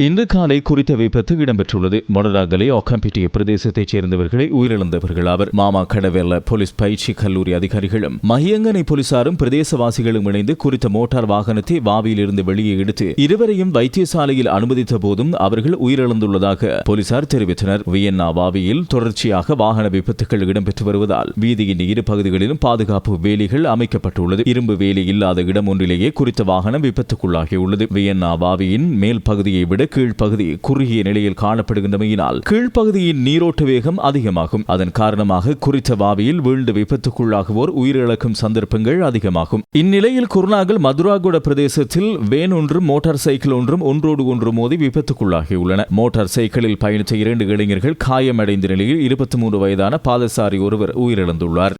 இன்று காலை குறித்த விபத்து இடம்பெற்றுள்ளது. மொடராகலை ஒக்கம்பிட்டிய பிரதேசத்தைச் சேர்ந்தவர்களை உயிரிழந்தவர்கள் அவர் மாமா கடவெல்ல போலீஸ் பயிற்சி கல்லூரி அதிகாரிகளும் மகியங்கனை போலீசாரும் பிரதேசவாசிகளும் இணைந்து குறித்த மோட்டார் வாகனத்தை வாவியிலிருந்து வெளியே எடுத்து இருவரையும் வைத்தியசாலையில் அனுமதித்த போதும் அவர்கள் உயிரிழந்துள்ளதாக போலீசார் தெரிவித்தனர். வியன்னா வாவியில் தொடர்ச்சியாக வாகன விபத்துகள் இடம்பெற்று வருவதால் வீதியின் இரு பகுதிகளிலும் பாதுகாப்பு வேலிகள் அமைக்கப்பட்டுள்ளது. இரும்பு வேலி இல்லாத இடம் ஒன்றிலேயே குறித்த வாகனம் விபத்துக்குள்ளாகியுள்ளது. வியன்னா வாவியின் மேல் பகுதியை விட கீழ்ப்பகுதி குறுகிய நிலையில் காணப்படுகின்றமையினால் கீழ்ப்பகுதியின் நீரோட்ட வேகம் அதிகமாகும். அதன் காரணமாக குறித்த வாவியில் வீழ்ந்து விபத்துக்குள்ளாகுவோர் உயிரிழக்கும் சந்தர்ப்பங்கள் அதிகமாகும். இந்நிலையில் குருநாகல் மதுராகுட பிரதேசத்தில் வேன் ஒன்றும் மோட்டார் சைக்கிள் ஒன்றும் ஒன்றோடு ஒன்று மோதி விபத்துக்குள்ளாகியுள்ளன. மோட்டார் சைக்கிளில் பயணித்த இரண்டு இளைஞர்கள் காயமடைந்த நிலையில் இருபத்தி மூன்று வயதான பாதசாரி ஒருவர் உயிரிழந்துள்ளார்.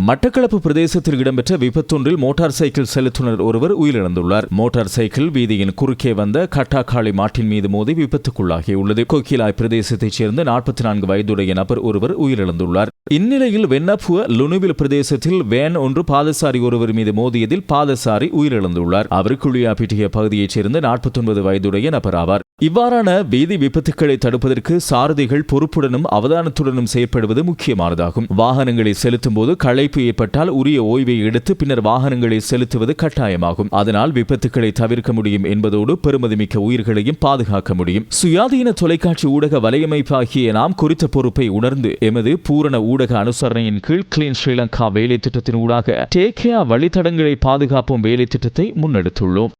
மட்டக்களப்பு பிரதேசத்தில் இடம்பெற்ற விபத்தொன்றில் மோட்டார் சைக்கிள் செலுத்துனர் ஒருவர் உயிரிழந்துள்ளார். மோட்டார் சைக்கிள் வீதியின் குறுக்கே வந்த கட்டாக்காளி மாட்டின் மீது மோதி விபத்துக்குள்ளாகியுள்ளது. கொக்கிலாய் பிரதேசத்தைச் சேர்ந்த நாற்பத்தி நான்கு வயதுடைய நபர் ஒருவர் உயிரிழந்துள்ளார். இந்நிலையில் வென்னப்புவ லுணுவில் பிரதேசத்தில் வேன் ஒன்று பாதசாரி ஒருவர் மீது மோதியதில் பாதசாரி உயிரிழந்துள்ளார். அவர் குழியாப்பிட்டிய பகுதியைச் சேர்ந்த நாற்பத்தொன்பது வயதுடைய நபர் ஆவார். இவ்வாறான வீதி விபத்துக்களை தடுப்பதற்கு சாரதிகள் பொறுப்புடனும் அவதானத்துடனும் செயற்படுவது முக்கியமானதாகும். வாகனங்களை செலுத்தும் போது களைப்பு ஏற்பட்டால் உரிய ஓய்வை எடுத்து பின்னர் வாகனங்களை செலுத்துவது கட்டாயமாகும். அதனால் விபத்துக்களை தவிர்க்க முடியும் என்பதோடு பெருமதிமிக்க உயிர்களையும் பாதுகாக்க முடியும். சுயாதீன தொலைக்காட்சி ஊடக வலையமைப்பாகிய நாம் குறித்த பொறுப்பை உணர்ந்து எமது பூரண ஊடக அனுசரணையின் கீழ் கிளீன் ஸ்ரீலங்கா வேலை திட்டத்தின் ஊடாக டேக் வழித்தடங்களை பாதுகாப்பும் வேலை திட்டத்தை முன்னெடுத்துள்ளோம்.